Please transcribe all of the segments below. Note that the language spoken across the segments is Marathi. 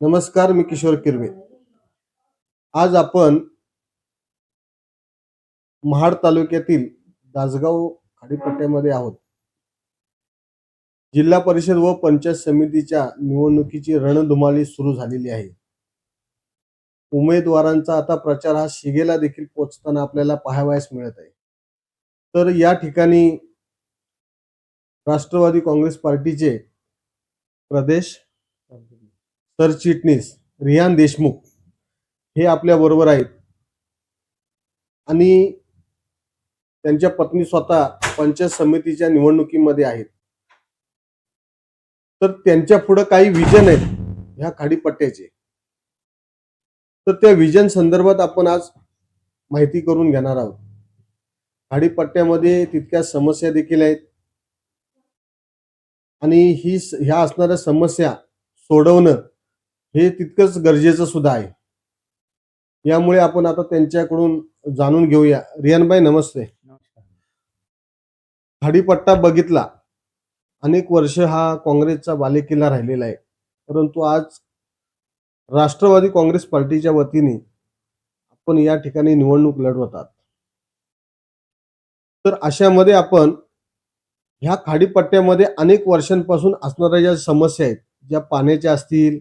नमस्कार मी किशोर किरवे. आज आपण महाड तालुक्यातील दासगाव खाडीपट्ट्यामध्ये आहोत. जिल्हा परिषद व पंचायत समितीच्या निवडणुकीची रणधुमाळी सुरू झालेली आहे. उमेदवारांचा आता प्रचार हा शिगेला देखील पोचताना आपल्याला पाहावयास मिळत आहे. तर या ठिकाणी राष्ट्रवादी काँग्रेस पार्टीचे प्रदेश सरचिटणीस रियान देशमुख हे आपल्याबरोबर आहेत. आणि त्यांच्या पत्नी स्वतः पंचायत समितीच्या निवडणुकीमध्ये आहेत. तर त्यांच्या पुढे काही विजन आहेत ह्या खाडीपट्ट्याचे. तर त्या विजन संदर्भात आपण आज माहिती करून घेणार आहोत. खाडीपट्ट्यामध्ये तितक्या समस्या देखील आहेत. आणि ही ह्या असणाऱ्या समस्या सोडवणं हे तितकंच गरजेचं सुद्धा आहे. यामुळे आपण आता त्यांच्याकडून जाणून घेऊया. रियानबाई नमस्ते. खाडीपट्टा बघितला. अनेक वर्ष हा काँग्रेसचा बालेकिल्ला राहिलेला आहे. परंतु आज राष्ट्रवादी काँग्रेस पार्टीच्या वतीने आपण या ठिकाणी निवडणूक लढवतात तर अशामध्ये आपण ह्या खाडीपट्ट्यामध्ये अनेक वर्षांपासून असणाऱ्या ज्या समस्या आहेत ज्या पाण्याच्या असतील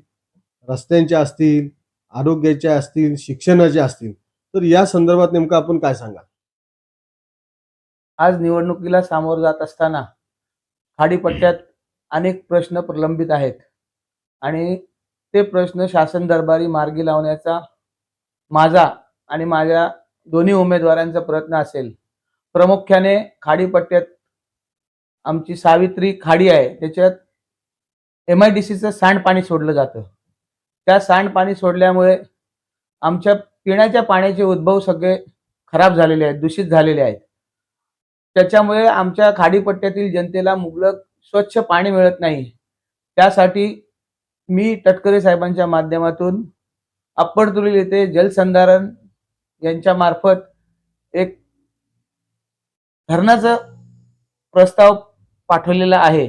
रस्त्यांच्या असतील आरोग्याच्या असतील शिक्षणाच्या असतील तर या संदर्भात नेमकं आपण काय सांगा आज निवडणुकीला सामोरं जात असताना खाडीपट्ट्यात अनेक प्रश्न प्रलंबित आहेत. आणि ते प्रश्न शासन दरबारी मार्गी लावण्याचा माझा आणि माझ्या दोन्ही उमेदवारांचा प्रयत्न असेल. प्रामुख्याने खाडीपट्ट्यात आमची सावित्री खाडी आहे. त्याच्यात एम आय डी सीचं सांडपाणी सोडलं जातं. त्या सांडपाणी सोडल्यामुळे आमच्या पिण्याच्या पाण्याचे उद्भव सगळे खराब झालेले आहेत दूषित झालेले आहेत. त्याच्यामुळे आमच्या खाडीपट्ट्यातील जनतेला मुबलक स्वच्छ पाणी मिळत नाही. त्यासाठी मी तटकरे साहेबांच्या माध्यमातून अप्पडतुली येथे जलसंधारण यांच्या मार्फत एक धरणाचा प्रस्ताव पाठवलेला आहे.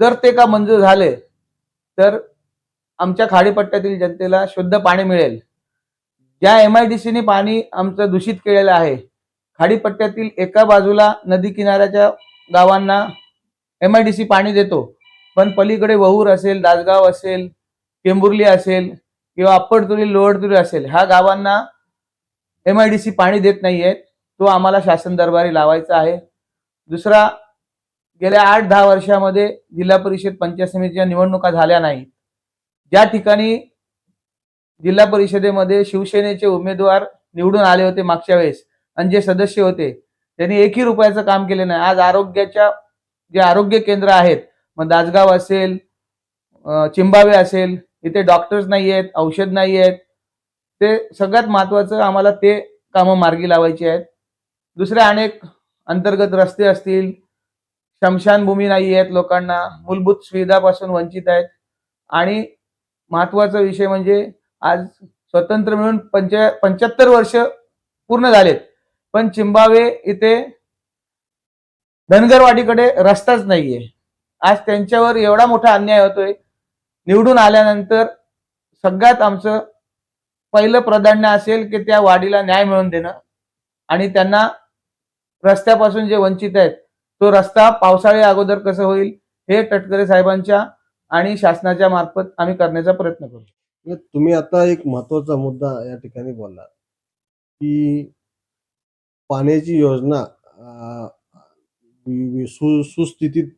जर ते का मंजूर झाले तर आमच्या खाडीपट्ट्यातील जनतेला शुद्ध पाणी मिळेल. ज्या एम आय डी सीने पाणी आमचं दूषित केलेलं आहे खाडीपट्ट्यातील एका बाजूला नदी किनाऱ्याच्या गावांना एम आय डी सी पाणी देतो. पण पलीकडे वहूर असेल दासगाव असेल केंबुर्ली असेल किंवा अप्पडतुरी लोअरतुरी असेल ह्या गावांना एम आय डी सी पाणी देत नाहीये. तो आम्हाला शासन दरबारी लावायचा आहे. दुसरा गेल्या आठ दहा वर्षामध्ये जिल्हा परिषद पंचायत समितीच्या निवडणुका झाल्या नाहीत. ज्या ठिकाणी जिल्हा परिषदेमध्ये शिवसेनेचे उमेदवार निवडून आले होते मागच्या वेळेस आणि जे सदस्य होते त्यांनी एकही रुपयाचं काम केले नाही. आज आरोग्याच्या जे आरोग्य केंद्र आहेत मग दासगाव असेल चिंबावे असेल इथे डॉक्टर्स नाही आहेत औषध नाही आहेत ते सगळ्यात महत्वाचं आम्हाला ते कामं मार्गी लावायची आहेत. दुसरे अनेक अंतर्गत रस्ते असतील शमशानभूमी नाही आहेत लोकांना मूलभूत सुविधापासून वंचित आहेत. आणि महत्त्वाचा विषय म्हणजे आज स्वतंत्र मिळून पंचा पंच्याहत्तर वर्ष पूर्ण झालेत. पण चिंबावे इथे धनगरवाडीकडे रस्ताच नाहीये. आज त्यांच्यावर एवढा मोठा अन्याय होतोय. निवडून आल्यानंतर सगळ्यात आमचं पहिलं प्राधान्य असेल की त्या वाडीला न्याय मिळवून देणं. आणि त्यांना रस्त्यापासून जे वंचित आहेत तो रस्ता पावसाळी अगोदर कसं होईल हे टटकरे साहेबांच्या आणि शासनाच्या मार्फत आम्ही करण्याचा प्रयत्न करू. तुम्ही आता एक महत्त्वाचा मुद्दा या ठिकाणी बोलला की पाण्याची योजना सु सुस्थितीत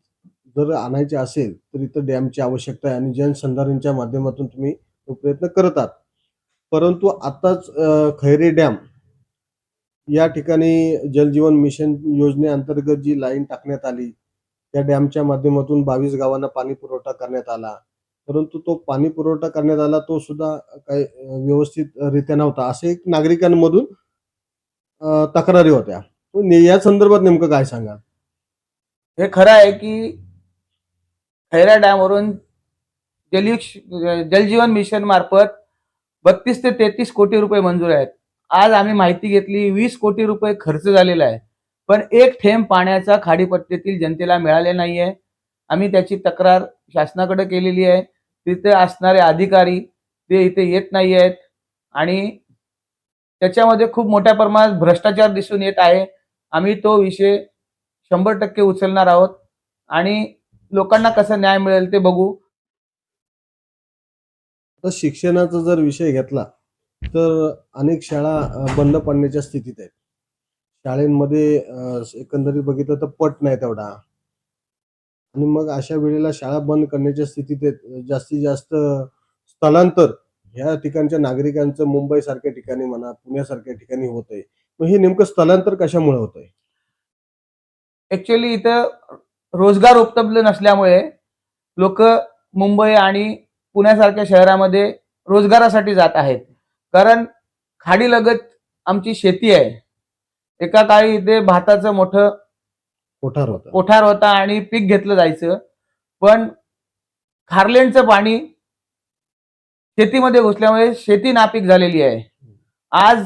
जर आणायची असेल तर इथं डॅमची आवश्यकता आहे आणि जनसंधारणच्या माध्यमातून तुम्ही तो प्रयत्न करत आहात. परंतु आताच खैरे डॅम या ठिकाणी जलजीवन मिशन योजनेअंतर्गत जी लाईन टाकण्यात आली त्या डॅमच्या माध्यमातून बावीस गावांना पाणी पुरवठा करण्यात आला. परंतु तो पाणी पुरवठा करण्यात आला तो सुद्धा काही व्यवस्थित रित्या नव्हता. असे एक नागरिकांमधून तक्रारी होत्या. तो या संदर्भात नेमकं काय सांगा हे खरं आहे की खैरा डॅमवरून जलयुक्ष जलजीवन मिशन मार्फत बत्तीस ते तेहतीस कोटी रुपये मंजूर आहेत. आज आम्ही माहिती घेतली वीस कोटी रुपये खर्च झालेला आहे. पण एक थेंब पाण्याचा खाडीपट्टीतील जनतेला मिळाले नाहीये. आम्ही त्याची तक्रार शासनाकडे केलेली आहे. तिथे असणारे अधिकारी ते इथे येत नाही आहेत आणि त्याच्यामध्ये खूप मोठ्या प्रमाणात भ्रष्टाचार दिसून येत आहे. आम्ही तो विषय शंभर टक्के उचलणार आहोत. आणि लोकांना कसा न्याय मिळेल ते बघू. शिक्षणाचा जर विषय घेतला तर अनेक शाळा बंद पडण्याच्या स्थितीत आहेत. शाळेमध्ये एकंदरीत बघितलं तर पट नाही तेवढा. आणि मग अशा वेळेला शाळा बंद करण्याच्या स्थितीत जास्तीत जास्त स्थलांतर ह्या ठिकाणच्या नागरिकांचं मुंबई सारख्या ठिकाणी म्हणा पुण्यासारख्या ठिकाणी होत आहे मग हे नेमकं स्थलांतर कशामुळे होत आहे ऍक्च्युली इथं रोजगार उपलब्ध नसल्यामुळे लोक मुंबई आणि पुण्यासारख्या शहरामध्ये रोजगारासाठी जात आहेत. कारण खाडीलगत आमची शेती आहे. एका काळी इथे भाताचं मोठं कोठार होता. कोठार होता आणि पीक घेतलं जायचं. पण खारलेंचं पाणी शेतीमध्ये घुसल्यामुळे शेती नापीक झालेली आहे. आज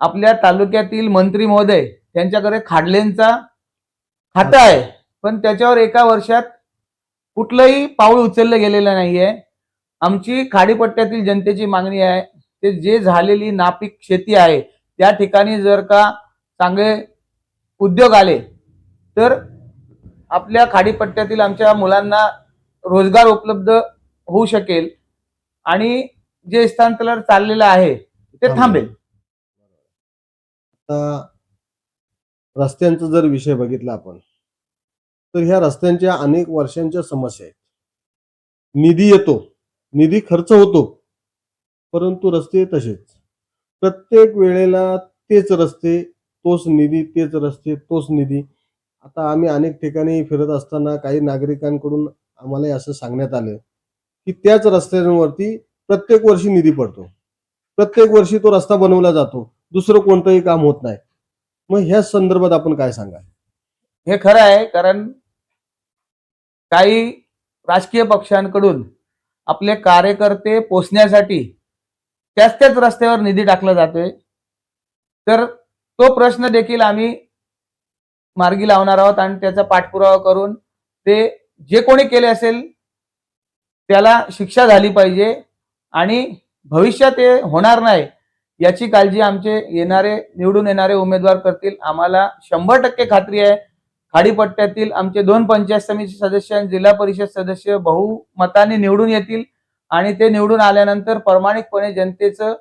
आपल्या तालुक्यातील मंत्री महोदय त्यांच्याकडे खाडलेंचा खातं आहे. पण त्याच्यावर एका वर्षात कुठलंही पाऊल उचललं गेलेलं नाहीये. आमची खाडीपट्ट्यातील जनतेची मागणी आहे. ते जे झालेली नापीक शेती आहे त्या ठिकाणी जर का चांगले उद्योग आले तर आपल्या खाडीपट्ट्यातील आमच्या मुलांना रोजगार उपलब्ध होऊ शकेल आणि जे स्थानांतरण चाललेलं आहे ते थांबेल. आता रस्त्यांचा जर विषय बघितला आपण तर ह्या रस्त्यांच्या अनेक वर्षांच्या समस्या आहेत. निधी येतो निधी खर्च होतो परंतु रस्ते तसेच. प्रत्येक वेळेला तेच रस्ते तोच निधी तेच रस्ते तोच निधी. आता आम्ही अनेक ठिकाणी फिरत असताना काही नागरिकांकडून आम्हाला असं सांगण्यात आलं की त्याच रस्त्यांवरती प्रत्येक वर्षी निधी पडतो. प्रत्येक वर्षी तो रस्ता बनवला जातो. दुसरं कोणतंही काम होत नाही. मग ह्या संदर्भात आपण काय सांगा हे खरं आहे कारण काही राजकीय पक्षांकडून आपले कार्यकर्ते पोचण्यासाठी त्याच त्याच रस्त्यावर निधी टाकला जातोय. तर तो प्रश्न देखील आम्ही मार्गी लावणार आहोत आणि त्याचा पाठपुरावा करून ते जे कोणी केले असेल त्याला शिक्षा झाली पाहिजे आणि भविष्यात ते होणार नाही याची काळजी आमचे येणारे निवडून येणारे उमेदवार करतील. आम्हाला शंभर टक्के खात्री आहे. खाडीपट्ट्यातील आमचे दोन पंचायत समिती सदस्य आणि जिल्हा परिषद सदस्य बहुमताने निवडून येतील आणि ते निवडून आल्यानंतर प्रामाणिकपणे जनतेचं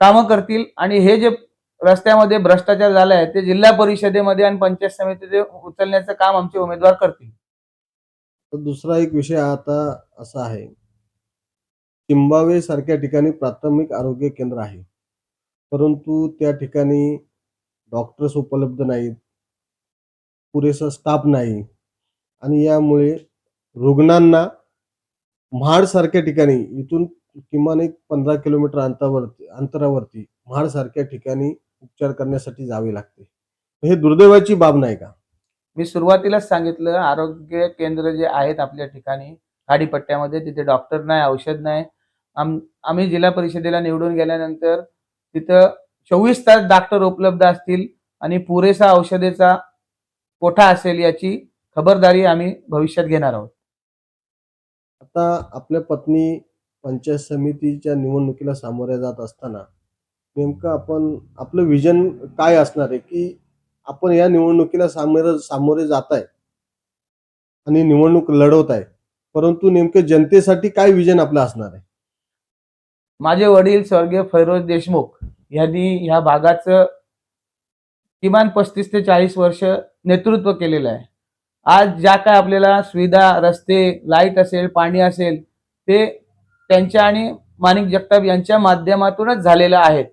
कामं करतील. आणि हे जे रस्त्यामध्ये भ्रष्टाचार झाला आहे ते जिल्हा परिषदेमध्ये आणि पंचायत समितीमध्ये उचलण्याचं काम आमचे उमेदवार करतील. तर दुसरा एक विषय आता असा आहे. किंबावे सारख्या ठिकाणी प्राथमिक आरोग्य केंद्र आहे. परंतु त्या ठिकाणी डॉक्टर्स उपलब्ध नाहीत. पुरेसा स्टाफ नाही. आणि यामुळे रुग्णांना म्हाडसारख्या ठिकाणी इथून किमान एक पंधरा किलोमीटर अंतरावरती अंतरावरती म्हाडसारख्या ठिकाणी उपचार करण्यासाठी जावे लागते. हे दुर्दैवाची बाब नाही का? मी सुरुवातीलाच सांगितलं आरोग्य केंद्र जे आहेत आपल्या ठिकाणी खाडीपट्ट्यामध्ये तिथे डॉक्टर नाही औषध नाही. आम आम्ही जिल्हा परिषदेला निवडून गेल्यानंतर तिथं चोवीस तास डॉक्टर उपलब्ध असतील आणि पुरेसा औषधेचा कोठा असेल याची खबरदारी आम्ही भविष्यात घेणार आहोत. आता आपल्या पत्नी पंचायत समितीच्या निवडणुकीला सामोऱ्या जात असताना नेमकं आपण आपलं विजन काय असणार आहे की आपण या निवडणुकीला सामोरे सामोरे जात आहे आणि निवडणूक लढवत आहे परंतु नेमकं जनतेसाठी काय विजन आपलं असणार आहे? माझे वडील स्वर्गीय फैरोज देशमुख यांनी ह्या भागाचं किमान पस्तीस ते चाळीस वर्ष नेतृत्व केलेलं आहे. आज ज्या काय आपल्याला सुविधा रस्ते लाइट असेल पाणी असेल ते त्यांच्या आणि माणिक जगताप यांच्या माध्यमातूनच झालेलं आहेत.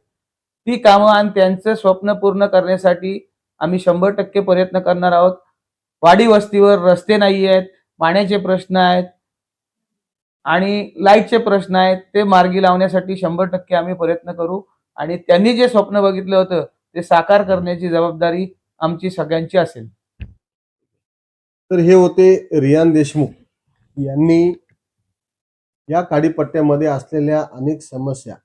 ती कामं आणि त्यांचं स्वप्न पूर्ण करण्यासाठी आम्ही शंभर टक्के प्रयत्न करणार आहोत. वाडी वस्तीवर रस्ते नाही आहेत पाण्याचे प्रश्न आहेत आणि लाईटचे प्रश्न आहेत ते मार्गी लावण्यासाठी शंभर टक्के आम्ही प्रयत्न करू. आणि त्यांनी जे स्वप्न बघितलं होतं ते साकार करण्याची जबाबदारी आमची सगळ्यांची असेल. तर हे होते रियान देशमुख यांनी या काडीपट्ट्यामध्ये असलेल्या अनेक समस्या.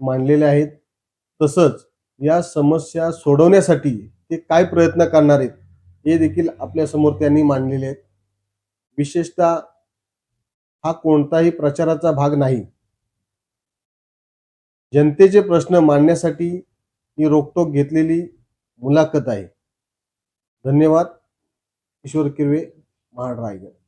मांडलेल्या आहेत. तसंच या समस्या सोडवण्यासाठी ते काय प्रयत्न करणार आहेत हे देखील आपल्यासमोर त्यांनी मांडलेले आहेत. विशेषतः हा कोणताही प्रचाराचा भाग नाही. जनतेचे प्रश्न मांडण्यासाठी ही रोखटोक घेतलेली मुलाखत आहे. धन्यवाद. किशोर किरवे महाड रायगड.